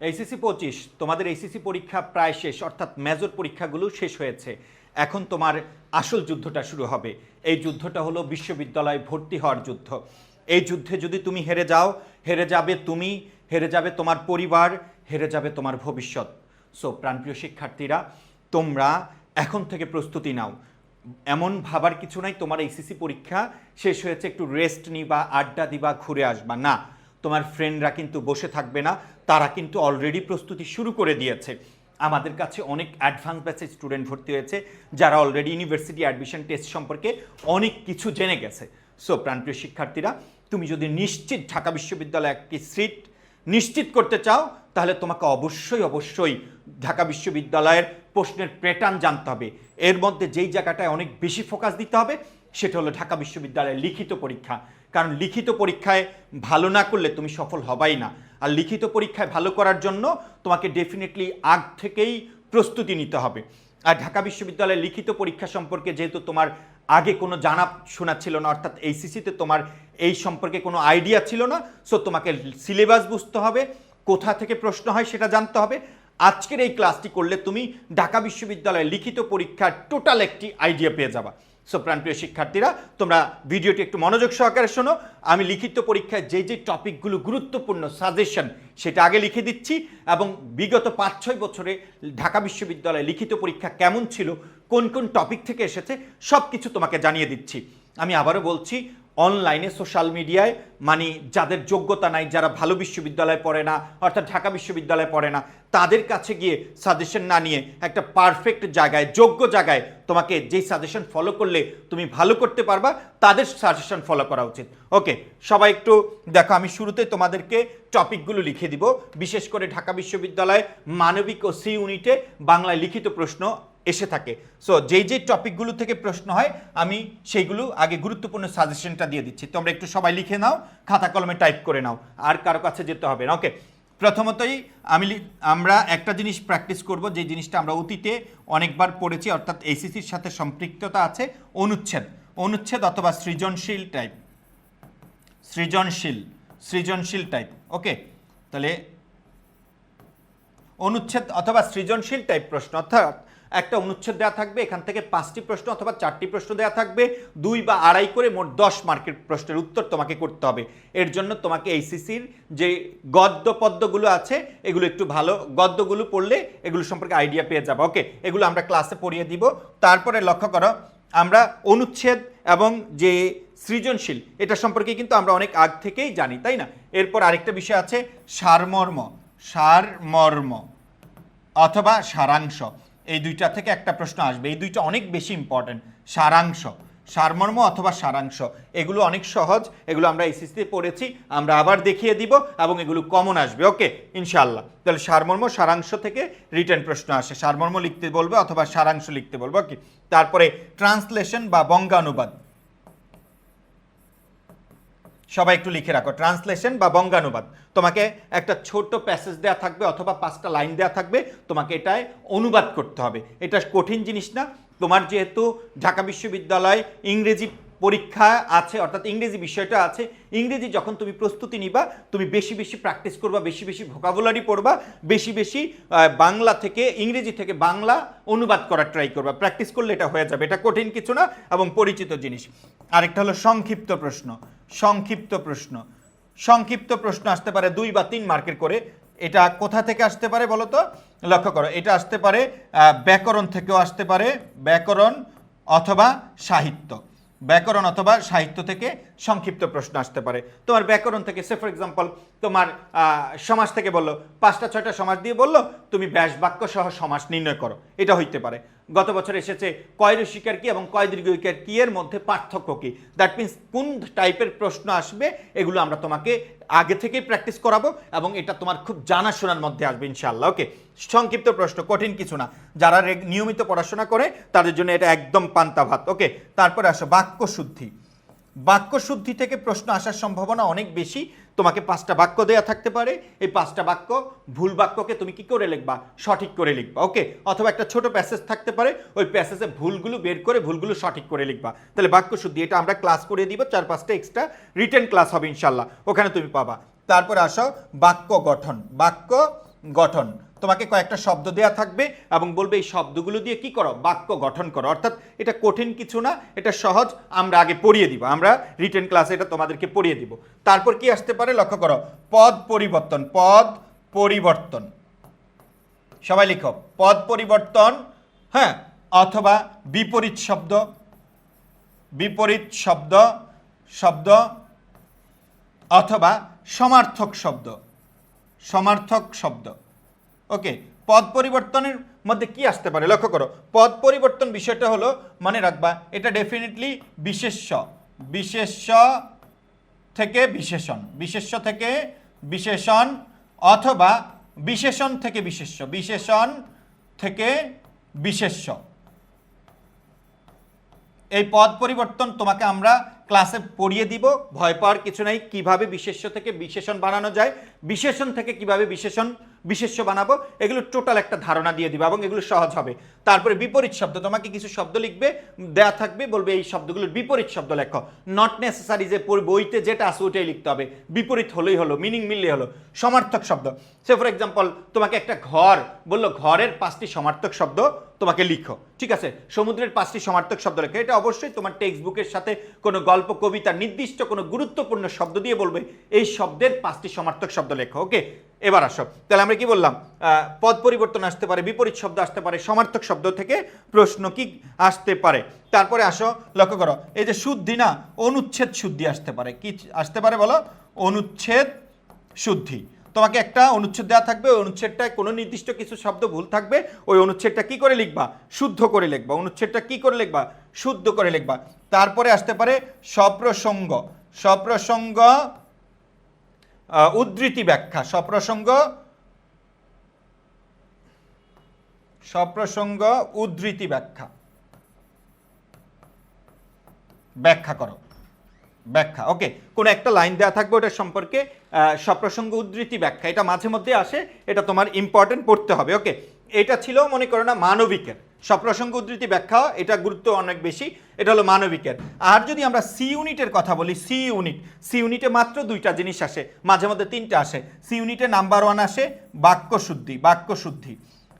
HSC পঁচিশ, তোমাদের HSC পরীক্ষা প্রায় শেষ, অর্থাৎ মেজর পরীক্ষাগুলো শেষ হয়েছে। এখন তোমার আসল যুদ্ধটা শুরু হবে। এই যুদ্ধটা হলো বিশ্ববিদ্যালয়ে ভর্তি হওয়ার যুদ্ধ। এই যুদ্ধে যদি তুমি হেরে যাও, হেরে যাবে তুমি, হেরে যাবে তোমার পরিবার, হেরে যাবে তোমার ভবিষ্যৎ। সো প্রাণপ্রিয় শিক্ষার্থীরা, তোমরা এখন থেকে প্রস্তুতি নাও। এমন ভাবার কিছু নাই, তোমার এইচএসসি পরীক্ষা শেষ হয়েছে, একটু রেস্ট নিবা, আড্ডা দিবা, ঘুরে আসবা। না তোমার ফ্রেন্ডরা কিন্তু বসে থাকবে না, তারা কিন্তু অলরেডি প্রস্তুতি শুরু করে দিয়েছে। আমাদের কাছে অনেক অ্যাডভান্স ব্যাচের স্টুডেন্ট ভর্তি হয়েছে, যারা অলরেডি ইউনিভার্সিটি অ্যাডমিশন টেস্ট সম্পর্কে অনেক কিছু জেনে গেছে। সো প্রাণপ্রিয় শিক্ষার্থীরা, তুমি যদি নিশ্চিত ঢাকা বিশ্ববিদ্যালয়ে একটি সিট নিশ্চিত করতে চাও, তাহলে তোমাকে অবশ্যই অবশ্যই ঢাকা বিশ্ববিদ্যালয়ের প্রশ্নের প্যাটার্ন জানতে হবে। এর মধ্যে যেই জায়গাটায় অনেক বেশি ফোকাস দিতে হবে, সেটা হলো ঢাকা বিশ্ববিদ্যালয়ের লিখিত পরীক্ষা। কারণ লিখিত পরীক্ষায় ভালো না করলে তুমি সফল হবাই না। আর লিখিত পরীক্ষায় ভালো করার জন্য তোমাকে ডেফিনেটলি আগ থেকেই প্রস্তুতি নিতে হবে। আর ঢাকা বিশ্ববিদ্যালয়ের লিখিত পরীক্ষা সম্পর্কে যেহেতু তোমার আগে কোনো জানা শোনা ছিল না, অর্থাৎ এইসিসিতে তোমার এই সম্পর্কে কোনো আইডিয়া ছিল না সো তোমাকে সিলেবাস বুঝতে হবে, কোথা থেকে প্রশ্ন হয় সেটা জানতে হবে। আজকের এই ক্লাসটি করলে তুমি ঢাকা বিশ্ববিদ্যালয়ের লিখিত পরীক্ষার টোটাল একটি আইডিয়া পেয়ে যাবা। সো প্রাণপ্রিয় শিক্ষার্থীরা, তোমরা ভিডিওটি একটু মনোযোগ সহকারে শোনো। আমি লিখিত পরীক্ষায় যে যে টপিকগুলো গুরুত্বপূর্ণ সাজেশন সেটা আগে লিখে দিচ্ছি এবং বিগত পাঁচ ছয় বছরে ঢাকা বিশ্ববিদ্যালয়ে লিখিত পরীক্ষা কেমন ছিল, কোন কোন টপিক থেকে এসেছে সব কিছু তোমাকে জানিয়ে দিচ্ছি। আমি আবারও বলছি অনলাইনে সোশ্যাল মিডিয়ায় মানে যাদের যোগ্যতা নাই, যারা ভালো বিশ্ববিদ্যালয়ে পড়ে না, অর্থাৎ ঢাকা বিশ্ববিদ্যালয়ে পড়ে না, তাদের কাছে গিয়ে সাজেশন না নিয়ে একটা পারফেক্ট জায়গায়, যোগ্য জায়গায় তোমাকে যেই সাজেশন ফলো করলে তুমি ভালো করতে পারবা, তাদের সাজেশন ফলো করা উচিত। ওকে সবাই একটু দেখো, আমি শুরুতে তোমাদেরকে টপিকগুলো লিখে দিব। বিশেষ করে ঢাকা বিশ্ববিদ্যালয় মানবিক ও সি ইউনিটে বাংলায় লিখিত প্রশ্ন এসে থাকে। সো যেই যেই টপিকগুলো থেকে প্রশ্ন হয়, আমি সেইগুলো আগে গুরুত্বপূর্ণ সাজেশনটা দিয়ে দিচ্ছি। তোমরা একটু সবাই লিখে নাও, খাতা কলমে টাইপ করে নাও, আর কারও কাছে যেতে হবে না। ওকে প্রথমতই আমি আমরা একটা জিনিস প্র্যাকটিস করব, যে জিনিসটা আমরা অতীতে অনেকবার পড়েছি, অর্থাৎ এইসিসির সাথে সম্পৃক্ততা আছে, অনুচ্ছেদ। অনুচ্ছেদ অথবা সৃজনশীল টাইপ সৃজনশীল। সৃজনশীল টাইপ ওকে তাহলে অনুচ্ছেদ অথবা সৃজনশীল টাইপ প্রশ্ন, অর্থাৎ একটা অনুচ্ছেদ দেওয়া থাকবে, এখান থেকে পাঁচটি প্রশ্ন অথবা চারটি প্রশ্ন দেওয়া থাকবে, দুই বা আড়াই করে মোট দশ মার্কের প্রশ্নের উত্তর তোমাকে করতে হবে। এর জন্য তোমাকে এইসিসির যে গদ্য পদ্যগুলো আছে, এগুলো একটু ভালো গদ্যগুলো পড়লে এগুলো সম্পর্কে আইডিয়া পেয়ে যাবে। ওকে, এগুলো আমরা ক্লাসে পড়িয়ে দিব। তারপরে লক্ষ্য করো, আমরা অনুচ্ছেদ এবং যে সৃজনশীল, এটা সম্পর্কে কিন্তু আমরা অনেক আগ থেকেই জানি, তাই না? এরপর আরেকটা বিষয় আছে, সারমর্ম সারমর্ম অথবা সারাংশ। এই দুইটা থেকে একটা প্রশ্ন আসবে। এই দুইটা অনেক বেশি ইম্পর্ট্যান্ট সারাংশ। সারমর্ম অথবা সারাংশ। এগুলো অনেক সহজ। এগুলো আমরা এসএসসিতে পড়েছি। আমরা আবার দেখিয়ে দিব এবং এগুলো কমন আসবে। ওকে ইনশাল্লাহ তাহলে সারমর্ম, সারাংশ থেকে রিটার্ন প্রশ্ন আসে। সারমর্ম লিখতে বলবে অথবা সারাংশ লিখতে বলবে। ওকে তারপরে ট্রান্সলেশন বা বঙ্গানুবাদ। সবাই একটু লিখে রাখো। ট্রান্সলেশন বা বঙ্গানুবাদ। তোমাকে একটা ছোট্ট প্যাসেজ দেওয়া থাকবে অথবা পাঁচটা লাইন দেওয়া থাকবে। তোমাকে এটায় অনুবাদ করতে হবে। এটা কঠিন জিনিস না। তোমার যেহেতু ঢাকা বিশ্ববিদ্যালয় ইংরেজি পরীক্ষা আছে, অর্থাৎ ইংরেজি বিষয়টা আছে, ইংরেজি যখন তুমি প্রস্তুতি নিবা, তুমি বেশি বেশি প্র্যাকটিস করবা, বেশি বেশি ভোকাবুলারি পড়বা, বেশি বেশি বাংলা থেকে, ইংরেজি থেকে বাংলা অনুবাদ করার ট্রাই করবা। প্র্যাকটিস করলে এটা হয়ে যাবে। এটা কঠিন কিছু না এবং পরিচিত জিনিস। আরেকটা হলো সংক্ষিপ্ত প্রশ্ন। সংক্ষিপ্ত প্রশ্ন। সংক্ষিপ্ত প্রশ্ন আসতে পারে দুই বা তিন মার্কের করে। এটা কোথা থেকে আসতে পারে বলো তো? লক্ষ্য করো, এটা আসতে পারে ব্যাকরণ থেকেও আসতে পারে, ব্যাকরণ অথবা সাহিত্য। ব্যাকরণ অথবা সাহিত্য থেকে সংক্ষিপ্ত প্রশ্ন আসতে পারে। তোমার ব্যাকরণ থেকে, সে ফর এক্সাম্পল তোমার সমাজ থেকে বলল, পাঁচটা, ছয়টা সমাজ দিয়ে বলল, তুমি ব্যাস বাক্য সহ সমাজ নির্ণয় করো। এটা হইতে পারে। গত বছর এসেছে কয় রসিকার কি এবং কয় দীর্ঘিকার কি এর মধ্যে পার্থক্য কি? দ্যাট মিন্স কোন টাইপের প্রশ্ন আসবে, এগুলো আমরা তোমাকে আগে থেকেই প্র্যাকটিস করাবো এবং এটা তোমার খুব জানাশোনার মধ্যে আসবে ইনশাআল্লাহ। ওকে সংক্ষিপ্ত প্রশ্ন, কঠিন কিছু না। যারা নিয়মিত পড়াশোনা করে, তাদের জন্য এটা একদম পান্তা ভাত। ওকে তারপরে আসো বাক্য শুদ্ধি বাক্য শুদ্ধি থেকে প্রশ্ন আসার সম্ভাবনা অনেক বেশি। তোমাকে পাঁচটা বাক্য দেয়া থাকতে পারে। এই পাঁচটা বাক্য, ভুল বাক্যকে তুমি কি করে লিখবা? সঠিক করে লিখবা ওকে অথবা একটা ছোট প্যাসেজ থাকতে পারে। ওই প্যাসেজে ভুলগুলো বের করে ভুলগুলো সঠিক করে লিখবা। তাহলে বাক্য শুদ্ধি, এটা আমরা ক্লাস করে দিব, চার পাঁচটা এক্সট্রা রিটেন ক্লাস হবে ইনশাল্লাহ ওখানে তুমি পাবা। তারপর আসো, বাক্য গঠন বাক্য গঠন। তোমাকে কয়েকটা শব্দ দেয়া থাকবে এবং বলবে এই শব্দগুলো দিয়ে কি করো? বাক্য গঠন করো। অর্থাৎ এটা কঠিন কিছু না, এটা সহজ, আমরা আগে পড়িয়ে দিব। আমরা রিটেন ক্লাসে এটা তোমাদেরকে পড়িয়ে দিব। তারপর কি আসতে পারে? লক্ষ্য করো, পদ পরিবর্তন পদ পরিবর্তন। সবাই লিখো, পদ পরিবর্তন হ্যাঁ অথবা বিপরীত শব্দ বিপরীত শব্দ শব্দ, অথবা সমার্থক শব্দ সমার্থক শব্দ। ওকে পদ পরিবর্তনের মধ্যে কি আসতে পারে? লক্ষ্য করো, পদ পরিবর্তন বিষয়টা হলো, মনে রাখবা, এটা ডেফিনেটলি বিশেষ্য। বিশেষ্য থেকে বিশেষণ। বিশেষ্য থেকে বিশেষণ অথবা বিশেষণ থেকে বিশেষ্য। বিশেষণ থেকে বিশেষ্য। এই পদ পরিবর্তন তোমাকে আমরা ক্লাসে পড়িয়ে দিব। ভয় পাওয়ার কিছু নাই কীভাবে বিশেষ্য থেকে বিশেষণ বানানো যায়। বিশেষণ থেকে কীভাবে বিশেষণ বিশেষ্য বানাবো, এগুলো টোটাল একটা ধারণা দিয়ে দিবে এবং এগুলো সহজ হবে। তারপরে বিপরীত শব্দ, তোমাকে কিছু শব্দ লিখবে, দেয়া থাকবে, বলবে এই শব্দগুলোর বিপরীত শব্দ লেখো। নট নেসেসারি যে বইতে যেটা আছে ওটাই লিখতে হবে। বিপরীত হলেই হলো মিনিং মিললেই হলো। সমার্থক শব্দ। সে ফর এক্সাম্পল তোমাকে একটা ঘর বলল, ঘরের পাঁচটি সমার্থক শব্দ তোমাকে লিখো। ঠিক আছে? সমুদ্রের পাঁচটি সমার্থক শব্দ লেখো। এটা অবশ্যই তোমার টেক্সট বুকের সাথে কোনো গল্প, কবিতা, নির্দিষ্ট কোনো গুরুত্বপূর্ণ শব্দ দিয়ে বলবে, এই শব্দের পাঁচটি সমার্থক শব্দ লেখো। ওকে এবার আসো। তাহলে আমরা কি বললাম? পদ পরিবর্তন আসতে পারে, বিপরীত শব্দ আসতে পারে, সমার্থক শব্দ থেকে প্রশ্ন কি আসতে পারে? তারপরে আসো, লক্ষ্য করো, এই যে শুদ্ধি না, অনুচ্ছেদ শুদ্ধি আসতে পারে। কি আসতে পারে বলো? অনুচ্ছেদ শুদ্ধি। তোমাকে একটা অনুচ্ছেদ দেওয়া থাকবে, ওই অনুচ্ছেদটায় কোনো নির্দিষ্ট কিছু শব্দ ভুল থাকবে, ওই অনুচ্ছেদটা কি করে লিখবা? শুদ্ধ করে লিখবা। অনুচ্ছেদটা কি করে লিখবা? শুদ্ধ করে লিখবা। তারপরে আসতে পারে সপ্রসঙ্গ সপ্রসঙ্গ উদ্ধৃতি ব্যাখ্যা সপ্রসঙ্গ সপ্রসঙ্গ উদ্ধৃতি ব্যাখ্যা। ব্যাখ্যা করো। ব্যাখ্যা, ওকে। কোনো একটা লাইন দেওয়া থাকবে ওটার সম্পর্কে সপ্রসঙ্গ উদ্ধৃতি ব্যাখ্যা। এটা মাঝে মধ্যে আসে, এটা তোমার ইম্পর্টেন্ট পড়তে হবে, ওকে। এটা ছিল, মনে করো না, মানবিকের। সপ্রসঙ্গ উদ্ধৃতি ব্যাখ্যা, এটা গুরুত্ব অনেক বেশি। এটা হলো মানবিকের। আর যদি আমরা সি ইউনিটের কথা বলি সি ইউনিট সি ইউনিটে মাত্র দুইটা জিনিস আসে, মাঝে মধ্যে তিনটা আসে। সি ইউনিটে নাম্বার ওয়ান আসে বাক্য শুদ্ধি বাক্য শুদ্ধি।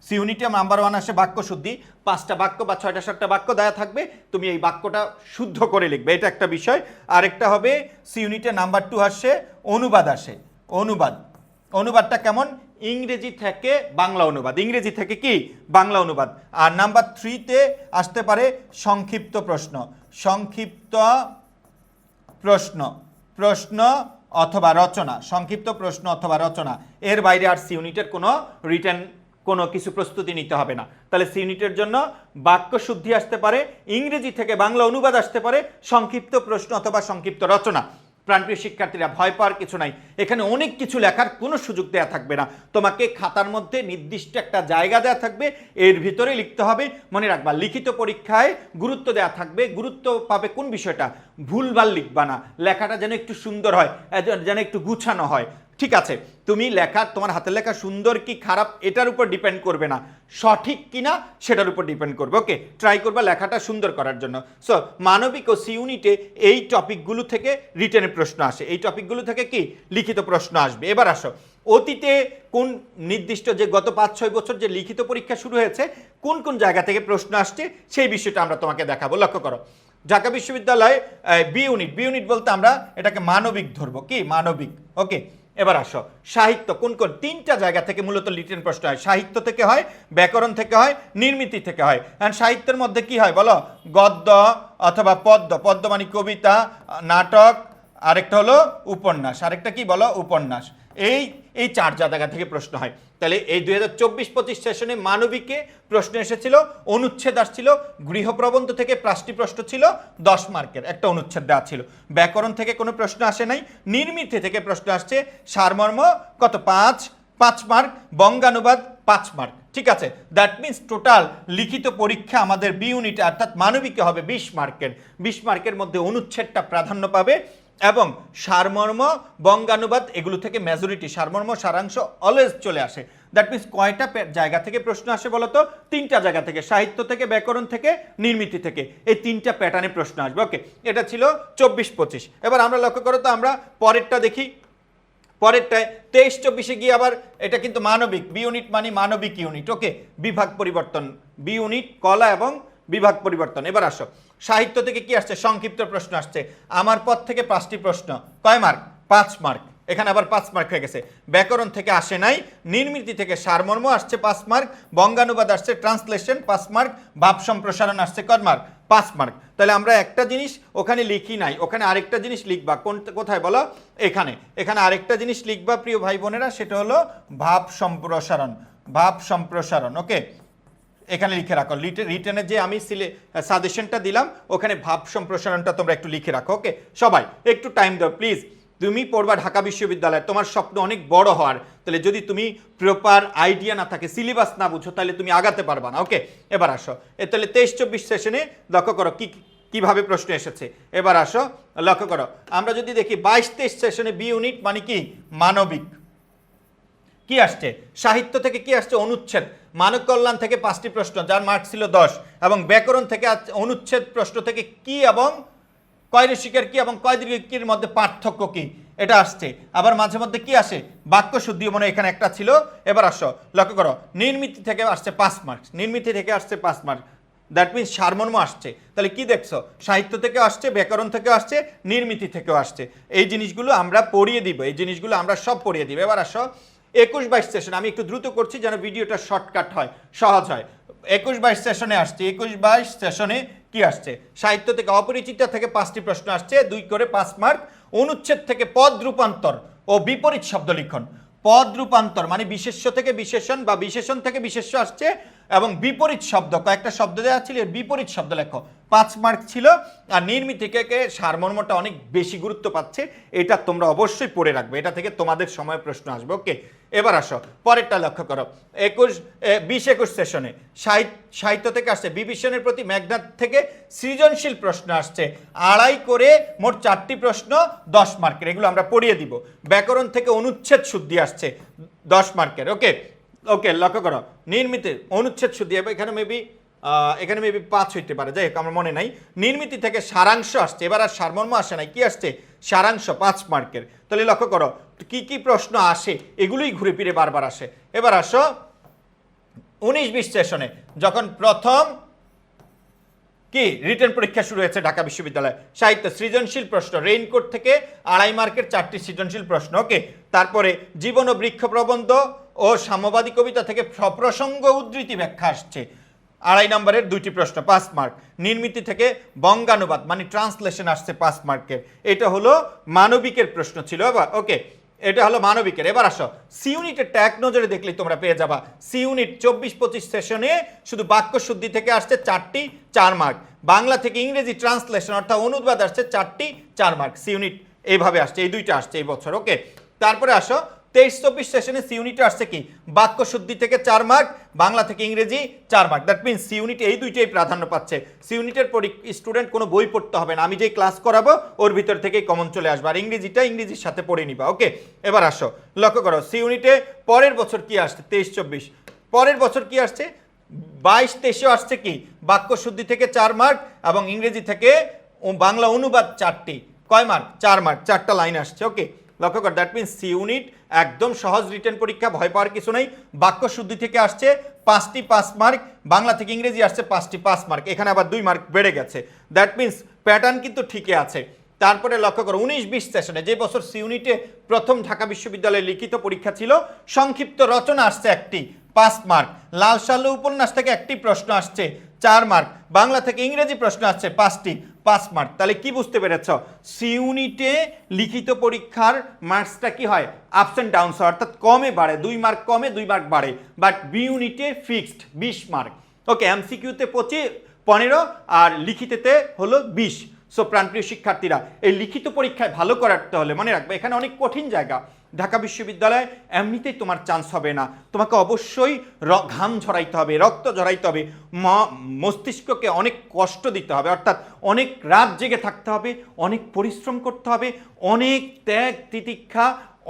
সি ইউনিটে নাম্বার ওয়ান আসে বাক্য শুদ্ধি, পাঁচটা বাক্য বা ছয়টা, সাতটা বাক্য দেওয়া থাকবে, তুমি এই বাক্যটা শুদ্ধ করে লিখবে, এটা একটা বিষয়। আরেকটা হবে সি ইউনিটে নাম্বার টু আসে, অনুবাদ আসে। অনুবাদ। অনুবাদটা কেমন? ইংরেজি থেকে বাংলা অনুবাদ। ইংরেজি থেকে কি? বাংলা অনুবাদ। আর নাম্বার থ্রিতে আসতে পারে সংক্ষিপ্ত প্রশ্ন। সংক্ষিপ্ত প্রশ্ন। প্রশ্ন অথবা রচনা। সংক্ষিপ্ত প্রশ্ন অথবা রচনা। এর বাইরে আর সি ইউনিটের কোনো রিটার্ন কোনো কিছু প্রস্তুতি নিতে হবে না। তাহলে সি ইউনিটের জন্য বাক্য শুদ্ধি আসতে পারে, ইংরেজি থেকে বাংলা অনুবাদ আসতে পারে, সংক্ষিপ্ত প্রশ্ন অথবা সংক্ষিপ্ত রচনা। প্রাণপ্রিয় শিক্ষার্থীরা, ভয় পাওয়ার কিছু নাই। এখানে অনেক কিছু লেখার কোনো সুযোগ দেওয়া থাকবে না। তোমাকে খাতার মধ্যে নির্দিষ্ট একটা জায়গা দেওয়া থাকবে, এর ভিতরে লিখতে হবে, মনে রাখবা, লিখিত পরীক্ষায় গুরুত্ব দেওয়া থাকবে। গুরুত্ব পাবে কোন বিষয়টা? ভুলবার লিখবা না। লেখাটা যেন একটু সুন্দর হয় যেন একটু গুছানো হয়। ঠিক আছে, তুমি লেখা, তোমার হাতের লেখা সুন্দর কি খারাপ, এটার উপর ডিপেন্ড করবে না। সঠিক কিনা, সেটার উপর ডিপেন্ড করবে। ওকে ট্রাই করবা লেখাটা সুন্দর করার জন্য। সো মানবিক ও সি ইউনিটে এই টপিকগুলো থেকে রিটেনের প্রশ্ন আসে। এই টপিকগুলো থেকে কি? লিখিত প্রশ্ন আসবে। এবার আসো, অতীতে কোন নির্দিষ্ট যে গত পাঁচ, ছয় বছর যে লিখিত পরীক্ষা শুরু হয়েছে, কোন কোন জায়গা থেকে প্রশ্ন আসছে, সেই বিষয়টা আমরা তোমাকে দেখাবো। লক্ষ্য করো, ঢাকা বিশ্ববিদ্যালয় বি ইউনিট বি ইউনিট বলতে আমরা এটাকে মানবিক ধরবো। কি? মানবিক। ওকে এবার আসো। সাহিত্য কোন কোন তিনটা জায়গা থেকে মূলত লিটেন প্রশ্ন হয়? সাহিত্য থেকে হয়, ব্যাকরণ থেকে হয়, নির্মিতি থেকে হয়। অ্যান্ড সাহিত্যের মধ্যে কি হয় বলো? গদ্য অথবা পদ্য পদ্য মানে কবিতা, নাটক, আরেকটা হলো উপন্যাস। আরেকটা কি বলো? উপন্যাস। এই এই চার জায়গা থেকে প্রশ্ন হয়। তাহলে এই দুই হাজার চব্বিশ পঁচিশ সেশনে মানবিকে প্রশ্ন এসেছিল, অনুচ্ছেদ আসছিল, গৃহপ্রবন্ধ থেকে পাঁচটি প্রশ্ন ছিল, দশ মার্কের একটা অনুচ্ছেদ দেওয়া ছিল। ব্যাকরণ থেকে কোনো প্রশ্ন আসে নাই, নির্মিতি থেকে প্রশ্ন আসছে, সারমর্ম কত, পাঁচ পাঁচ মার্ক, বঙ্গানুবাদ, পাঁচ মার্ক। ঠিক আছে? দ্যাট মিন্স টোটাল লিখিত পরীক্ষা আমাদের বি ইউনিটে অর্থাৎ মানবিকে হবে বিশ মার্কের। বিশ মার্কের মধ্যে অনুচ্ছেদটা প্রাধান্য পাবে এবং সারমর্ম, বঙ্গানুবাদ এগুলো থেকে মেজরিটি সারমর্ম, সারাংশ অলওয়েজ চলে আসে। দ্যাট মিন্স কয়টা জায়গা থেকে প্রশ্ন আসে বলতো? তিনটা জায়গা থেকে, সাহিত্য থেকে, ব্যাকরণ থেকে, নির্মিতি থেকে। এই তিনটা প্যাটার্নে প্রশ্ন আসবে। ওকে এটা ছিল চব্বিশ পঁচিশ। এবার আমরা লক্ষ্য করো তো, আমরা পরেরটা দেখি। পরেরটায় তেইশ চব্বিশে গিয়ে আবার এটা কিন্তু মানবিক বি ইউনিট মানে মানবিক ইউনিট ওকে বিভাগ পরিবর্তন বি ইউনিট কলা এবং বিভাগ পরিবর্তন। এবার আসো। সাহিত্য থেকে কি আসছে? সংক্ষিপ্ত প্রশ্ন আসছে। আমার পদ থেকে পাঁচটি প্রশ্ন। কয় মার্ক? পাঁচ মার্ক। এখানে আবার পাঁচ মার্ক হয়ে গেছে। ব্যাকরণ থেকে আসে নাই, নির্মিতি থেকে সারমর্ম আসছে পাঁচ মার্ক, বঙ্গানুবাদ আসছে ট্রান্সলেশন পাঁচ মার্ক ভাব সম্প্রসারণ আসছে কয় মার্ক, পাঁচ মার্ক। তাহলে আমরা একটা জিনিস ওখানে লিখি নাই, ওখানে আরেকটা জিনিস লিখবা। কোন কোথায় বলো? এখানে। এখানে আরেকটা জিনিস লিখবা প্রিয় ভাই বোনেরা, সেটা হলো ভাব সম্প্রসারণ। ভাব সম্প্রসারণ, ওকে? এখানে লিখে রাখো। রিটার্নে যে আমি সিলে সাজেশনটা দিলাম, ওখানে ভাব সম্প্রসারণটা তোমরা একটু লিখে রাখো ওকে সবাই, একটু টাইম দাও প্লিজ তুমি পড়বা ঢাকা বিশ্ববিদ্যালয়, তোমার স্বপ্ন অনেক বড় হওয়ার। তাহলে যদি তুমি প্রপার আইডিয়া না থাকে সিলেবাস না বুঝো, তাহলে তুমি আগাতে পারবা না ওকে এবার আসো। এ তাহলে তেইশ চব্বিশ সেশনে লক্ষ্য করো কি কীভাবে প্রশ্ন এসেছে। এবার আসো, লক্ষ্য করো। আমরা যদি দেখি, বাইশ তেইশ সেশনে বি ইউনিট মানে কি? মানবিক। কি আসছে? সাহিত্য থেকে কি আসছে? অনুচ্ছেদ। মানব কল্যাণ থেকে পাঁচটি প্রশ্ন, যার মার্ক ছিল দশ। এবং ব্যাকরণ থেকে অনুচ্ছেদ প্রশ্ন থেকে কি এবং কয় ঋষিকের কি এবং কয় দীর্ঘির মধ্যে পার্থক্য কি? এটা আসছে। আবার মাঝে মধ্যে কি আসে? বাক্য শুদ্ধি মনে এখানে একটা ছিল। এবার আসো, লক্ষ্য করো। নির্মিতি থেকে আসছে পাঁচ মার্ক নির্মিতি থেকে আসছে পাঁচ মার্ক দ্যাট মিনস সারমর্ম আসছে। তাহলে কি দেখছ? সাহিত্য থেকে আসছে, ব্যাকরণ থেকে আসছে, নির্মিতি থেকেও আসছে। এই জিনিসগুলো আমরা পড়িয়ে দিব। এই জিনিসগুলো আমরা সব পড়িয়ে দিব। এবার আসো একুশ বাইশ সেশন আমি একটু দ্রুত করছি যেন ভিডিওটা শর্টকাট হয়, সহজ হয়। একুশ বাইশ সেশনে আসছে, একুশ বাইশ সেশনে কি আসছে? সাহিত্য থেকে অপরিচিতা থেকে পাঁচটি প্রশ্ন আসছে, দুই করে পাঁচ মার্ক অনুচ্ছেদ থেকে পদ রূপান্তর ও বিপরীত শব্দ লিখন। পদ রূপান্তর মানে বিশেষ্য থেকে বিশেষণ বা বিশেষণ থেকে বিশেষ্য আসছে এবং বিপরীত শব্দ, কয়েকটা শব্দ দেওয়া ছিল, এর বিপরীত শব্দ লেখো। পাঁচ মার্ক ছিল, আর নির্মিত থেকে সারমর্মটা অনেক বেশি গুরুত্ব পাচ্ছে, এটা তোমরা অবশ্যই পড়ে রাখবে, এটা থেকে তোমাদের সময় প্রশ্ন আসবে, ওকে? এবার আসো, পরেরটা লক্ষ্য করো। একুশ বিশ একুশ সেশনে সাহিত্য থেকে আসছে, বিভীষণের প্রতি মেঘনাথ থেকে সৃজনশীল প্রশ্ন আসছে, আড়াই করে মোট চারটি প্রশ্ন, দশ মার্কের এগুলো আমরা পড়িয়ে দিব। ব্যাকরণ থেকে অনুচ্ছেদ শুদ্ধি আসছে, দশ মার্কের ওকে? ওকে লক্ষ্য করো। নির্মিত, অনুচ্ছেদ এবার এখানে মেবি এখানে মেবি পাঁচ হইতে পারে। যাই হোক, আমার মনে নাই। নির্মিতি থেকে সারাংশ আসছে। এবার আর সারমর্ম আসে নাই। কি আসছে? সারাংশ, পাঁচ মার্কের। তাহলে লক্ষ্য করো, কি কি প্রশ্ন আসে, এগুলোই ঘুরে ফিরে বারবার আসে। এবার আসো, উনিশ বিশ সেশনে, যখন প্রথম কি রিটার্ন পরীক্ষা শুরু হয়েছে ঢাকা বিশ্ববিদ্যালয়। সাহিত্য সৃজনশীল প্রশ্ন রেইনকোট থেকে আড়াই মার্কের চারটি সৃজনশীল প্রশ্ন। ওকে তারপরে জীবন ও বৃক্ষ প্রবন্ধ ও সাম্যবাদী কবিতা থেকে সপ্রসঙ্গ উদ্ধৃতি ব্যাখ্যা আসছে। আড়াই নম্বরের দুইটি প্রশ্ন, পাঁচ মার্ক। নির্মিতি থেকে বঙ্গানুবাদ মানে ট্রান্সলেশন আসছে পাঁচ মার্কের এটা হলো মানবিকের প্রশ্ন ছিল এবার। ওকে, এটা হলো মানবিকের। এবার আসো। সি ইউনিটের ট্যাগ নজরে দেখলেই তোমরা পেয়ে যাবা। সি ইউনিট চব্বিশ পঁচিশ সেশনে শুধু বাক্য শুদ্ধি থেকে আসছে চারটি চার মার্ক। বাংলা থেকে ইংরেজি ট্রান্সলেশন, অর্থাৎ অনুবাদ আসছে চারটি চার মার্ক। সি ইউনিট এইভাবে আসছে, এই দুইটা আসছে এই বছর। ওকে, তারপরে আসো। তেইশ চব্বিশ সেশনে সি ইউনিটে আসছে কি? বাক্য শুদ্ধি থেকে চার মার্ক বাংলা থেকে ইংরেজি চার mark that means C unit এই দুইটাই প্রাধান্য পাচ্ছে। সি ইউনিটের স্টুডেন্ট কোনো বই পড়তে হবে না। আমি যেই ক্লাস করাবো, ওর ভিতর থেকেই কমন চলে আসবে। আর ইংরেজিটা ইংরেজির সাথে পড়ে নিবা ওকে এবার আসো, লক্ষ্য করো সি ইউনিটে পরের বছর কি আসছে? তেইশ চব্বিশ। পরের বছর কি আসছে? বাইশ, তেইশেও আসছে কি? বাক্য শুদ্ধি থেকে চার মার্ক এবং ইংরেজি থেকে বাংলা অনুবাদ চারটি। কয় মার্ক চার মার্ক চারটা লাইন আসছে ওকে লক্ষ্য কর দ্যাট মিনস সি ইউনিট একদম সহজ রিটার্ন পরীক্ষা, ভয় পাওয়ার কিছু নেই। বাক্য শুদ্ধি থেকে আসছে, পাঁচটি পাঁচ মার্ক, বাংলা থেকে ইংরেজি আসছে, পাঁচটি পাঁচ মার্ক। এখানে আবার দুই মার্ক বেড়ে গেছে। দ্যাট মিনস প্যাটার্ন কিন্তু ঠিকই আছে। তারপরে লক্ষ্য করো উনিশ বিশ সেশনে যে বছর সি ইউনিটে প্রথম ঢাকা বিশ্ববিদ্যালয়ে লিখিত পরীক্ষা ছিল, সংক্ষিপ্ত রচনা আসছে একটি, পাঁচ মার্ক। লাল সাল্লু উপন্যাস থেকে একটি প্রশ্ন আসছে, চার মার্ক। বাংলা থেকে ইংরেজি প্রশ্ন আসছে, পাঁচটি। পাঁচ মার্ক। তাহলে কি বুঝতে পেরেছ? সি ইউনিটে লিখিত পরীক্ষার মার্কসটা কি হয়? আপস অ্যান্ড ডাউনস অর্থাৎ কমে বাড়ে। দুই মার্ক কমে, দুই মার্ক বাড়ে। বাট বি ইউনিটে ফিক্সড বিশ মার্ক। ওকে এমসিকিউতে পঁচিশ, পনেরো, আর লিখিতেতে হলো বিশ। সো প্রাণপ্রিয় শিক্ষার্থীরা, এই লিখিত পরীক্ষায় ভালো করাতে হলে মনে রাখবে, এখানে অনেক কঠিন জায়গা। ঢাকা বিশ্ববিদ্যালয়ে, এমনিতেই তোমার চান্স হবে না। তোমাকে অবশ্যই ঘাম ঝরাইতে হবে, রক্ত ঝরাইতে হবে। মস্তিষ্ককে অনেক কষ্ট দিতে হবে, অর্থাৎ অনেক রাত জেগে থাকতে হবে, অনেক পরিশ্রম করতে হবে, অনেক ত্যাগ তিতিক্ষা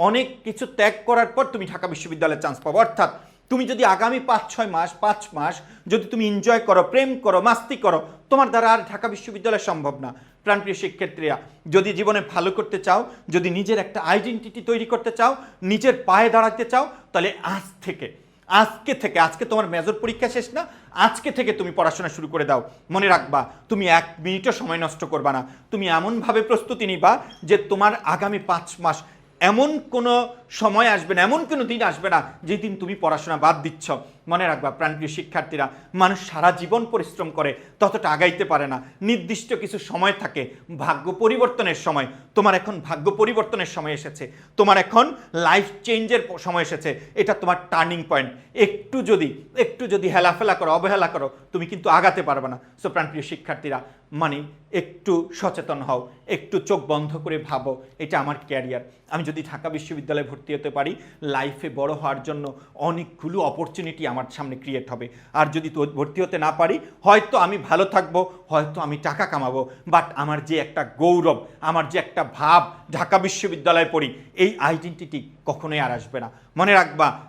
অনেক কিছু ত্যাগ করার পর তুমি ঢাকা বিশ্ববিদ্যালয়ে চান্স পাবো। অর্থাৎ তুমি যদি আগামী পাঁচ, ছয় মাস, পাঁচ মাস যদি তুমি এনজয় করো, প্রেম করো, মাস্তি করো, তোমার দ্বারা আর ঢাকা বিশ্ববিদ্যালয় সম্ভব না। প্রাণপ্রিয় শিক্ষার্থীরা, যদি জীবনে ভালো করতে চাও, যদি নিজের একটা আইডেন্টিটি তৈরি করতে চাও, নিজের পায়ে দাঁড়াতে চাও, তাহলে আজ থেকে, আজকে থেকে, আজকে তোমার মেজর পরীক্ষা শেষ না, আজকে থেকে তুমি পড়াশোনা শুরু করে দাও। মনে রাখবা, তুমি এক মিনিটও সময় নষ্ট করবা না। তুমি এমনভাবে প্রস্তুতি নিবা যে তোমার আগামী পাঁচ মাস এমন কোনো সময় আসবে না, এমন কোনো দিন আসবে না যেদিন তুমি পড়াশোনা বাদ দিচ্ছ। মনে রাখবা, প্রাণপ্রিয় শিক্ষার্থীরা, মানুষ সারা জীবন পরিশ্রম করে, ততটা আগাইতে পারে না। নির্দিষ্ট কিছু সময় থাকে, ভাগ্য পরিবর্তনের সময়। তোমার এখন ভাগ্য পরিবর্তনের সময় এসেছে। তোমার এখন লাইফ চেঞ্জের সময় এসেছে। এটা তোমার টার্নিং পয়েন্ট একটু যদি একটু যদি হেলাফেলা করো, অবহেলা করো, তুমি কিন্তু আগাতে পারবে না। সো প্রাণপ্রিয় শিক্ষার্থীরা মানে একটু সচেতন হও, একটু চোখ বন্ধ করে ভাবো, এটা আমার ক্যারিয়ার আমি যদি ঢাকা বিশ্ববিদ্যালয়ে ভর্তি হতে পারি লাইফে বড় হওয়ার জন্য অনেকগুলো অপরচুনিটি আমার সামনে ক্রিয়েট হবে। আর যদি ভর্তি হতে না পারি, হয়তো আমি ভালো থাকব, হয়তো আমি টাকা কামাবো। বাট আমার যে একটা গৌরব, আমার যে একটা ভাব ঢাকা বিশ্ববিদ্যালয়ে পড়ি, এই আইডেন্টিটি কখনোই আর আসবে না। মনে রাখবা,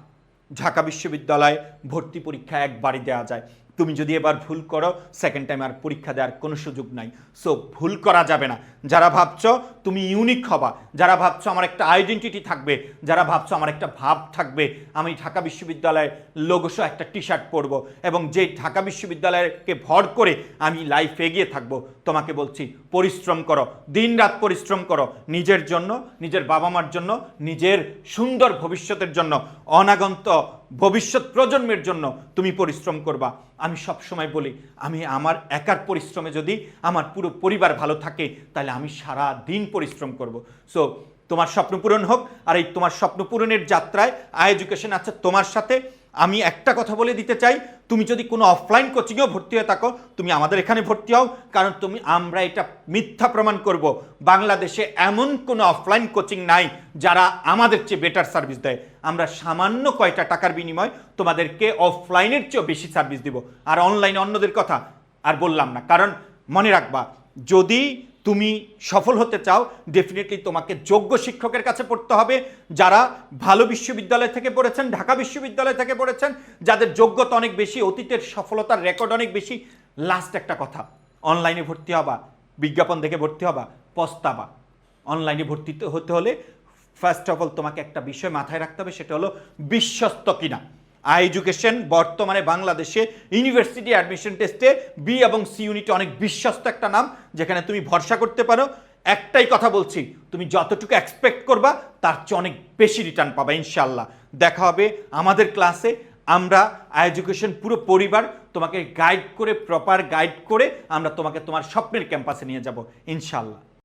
ঢাকা বিশ্ববিদ্যালয়ে ভর্তি পরীক্ষা একবারই দেওয়া যায়। তুমি যদি এবার ভুল করো সেকেন্ড টাইম আর পরীক্ষা দেওয়ার কোনো সুযোগ নাই। সো ভুল করা যাবে না। যারা ভাবছ তুমি ইউনিক হবা, যারা ভাবছ আমার একটা আইডেন্টিটি থাকবে, যারা ভাবছ আমার একটা ভাব থাকবে, আমি ঢাকা বিশ্ববিদ্যালয়ের লোগোসো একটা টি শার্ট পরবো এবং যে ঢাকা বিশ্ববিদ্যালয়কে ভর করে আমি লাইফ এগিয়ে থাকব, তোমাকে বলছি, পরিশ্রম করো, দিনরাত পরিশ্রম করো, নিজের জন্য, নিজের বাবা মার জন্য, নিজের সুন্দর ভবিষ্যতের জন্য, অনাগন্ত ভবিষ্যৎ প্রজন্মের জন্য তুমি পরিশ্রম করবা। আমি সব সময় বলি, আমি আমার একার পরিশ্রমে যদি আমার পুরো পরিবার ভালো থাকে, তাহলে আমি সারা দিন পরিশ্রম করব। সো তোমার স্বপ্ন পূরণ হোক, আর এই তোমার স্বপ্ন পূরণের যাত্রায় আই এডুকেশন আছে তোমার সাথে আমি একটা কথা বলে দিতে চাই, তুমি যদি কোনো অফলাইন কোচিংয়েও ভর্তি হয়ে থাকো, তুমি আমাদের এখানে ভর্তি হও, কারণ তুমি, আমরা এটা মিথ্যা প্রমাণ করব। বাংলাদেশে এমন কোনো অফলাইন কোচিং নাই যারা আমাদের চেয়ে বেটার সার্ভিস দেয়। আমরা সামান্য কয়টা টাকার বিনিময় তোমাদেরকে অফলাইনের চেয়েও বেশি সার্ভিস দিব। আর অনলাইনে অন্যদের কথা আর বললাম না। কারণ, মনে রাখবা, যদি তুমি সফল হতে চাও ডেফিনেটলি তোমাকে যোগ্য শিক্ষকের কাছে পড়তে হবে। যারা ভালো বিশ্ববিদ্যালয় থেকে পড়েছেন, ঢাকা বিশ্ববিদ্যালয় থেকে পড়েছেন, যাদের যোগ্যতা অনেক বেশি, অতীতের সফলতার রেকর্ড অনেক বেশি লাস্ট একটা কথা অনলাইনে ভর্তি হবা, বিজ্ঞাপন দেখে ভর্তি হবা, পস্তাবা। অনলাইনে ভর্তি হতে হলে ফার্স্ট অফ অল তোমাকে একটা বিষয় মাথায় রাখতে হবে, সেটা হলো, বিশ্বস্ত কিনা। আই এডুকেশন বর্তমানে বাংলাদেশে ইউনিভার্সিটি অ্যাডমিশন টেস্টে বি এবং সি ইউনিটে অনেক বিশ্বস্ত একটা নাম, যেখানে তুমি ভরসা করতে পারো। একটাই কথা বলছি, তুমি যতটুকু এক্সপেক্ট করবা, তার চেয়ে অনেক বেশি রিটার্ন পাবা ইনশাল্লাহ দেখা হবে আমাদের ক্লাসে আমরা এডুকেশন পুরো পরিবার তোমাকে গাইড করে প্রপার গাইড করে আমরা তোমাকে তোমার স্বপ্নের ক্যাম্পাসে নিয়ে যাব ইনশাল্লাহ